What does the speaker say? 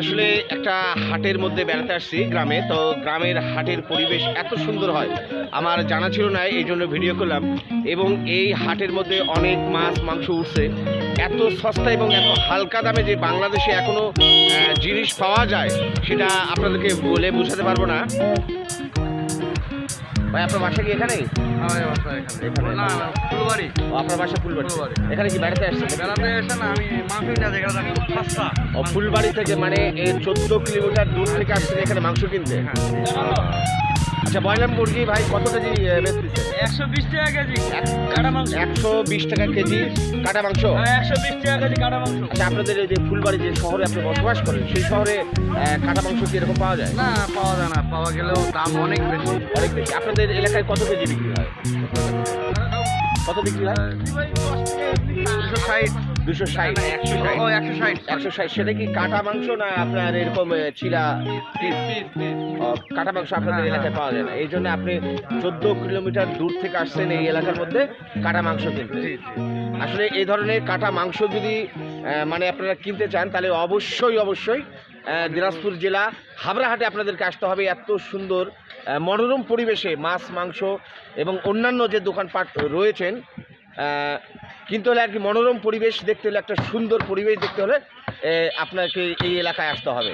আসলে একটা হাটের মধ্যে বেড়াতে আসছি গ্রামে। তো গ্রামের হাটের পরিবেশ এত সুন্দর হয়, আমার জানা ছিল না, এই জন্য ভিডিও করলাম। এবং এই হাটের মধ্যে অনেক মাছ, মাংস উঠছে। এত সস্তা এবং এত হালকা দামে যে বাংলাদেশে এখনও জিনিস পাওয়া যায়, সেটা আপনাদেরকে বলে বোঝাতে পারব না। ভাই আপনার বাসা কি এখানেই আমার বাসা এখানে। না না, ফুলবাড়ি। আপনার বাসা ফুলবাড়ি। ফুলবাড়ি। এখানে কি বেড়াতে আসছে বেড়াতে এসে আমি মাংসই না যেখানে থাকি সস্তা। ও ফুলবাড়ি থেকে মানে চোদ্দ কিলোমিটার দূর থেকে আসছেন এখানে মাংস কিনতে? আচ্ছা ব্রয়লার মুরগি ভাই কত কেজি বেচতেছে একশো বিশ টাকা কেজি। কাটা মাংস। একশো বিশ টাকা কেজি কাটা মাংস? হ্যাঁ, একশো বিশ টাকা কেজি কাটা মাংস। আচ্ছা আপনাদের এই যে ফুলবাড়ি যে শহরে আপনি বসবাস করেন সেই শহরে কাটা মাংস কি এরকম পাওয়া যায়? না পাওয়া যায় না। পাওয়া গেলেও দাম অনেক বেশি। অনেক বেশি। আপনাদের এলাকায় কত কেজি বিক্রি হয়? কত বিক্রি হয় দুশো ষাট। দুশো ষাট। একশো ষাট। একশো ষাট। সেটা কি কাটা মাংস না আপনার এরকম ছিলা কাটা মাংস আপনাদের হ্যাঁ, এলাকায় পাওয়া যায় না। এই জন্য আপনি চোদ্দ কিলোমিটার দূর থেকে আসছেন এই এলাকার মধ্যে কাটা মাংস কিনতে। আসলে এই ধরনের কাটা মাংস যদি মানে আপনারা কিনতে চান তাহলে অবশ্যই অবশ্যই দিনাজপুর জেলা হাবড়াহাটে আপনাদেরকে আসতে হবে। এত সুন্দর মনোরম পরিবেশে মাছ মাংস এবং অন্যান্য যে দোকানপাট রয়েছেন কিনতে হলে আর কি মনোরম পরিবেশ দেখতে হলে, একটা সুন্দর পরিবেশ দেখতে হলে আপনাকে এই এলাকায় আসতে হবে।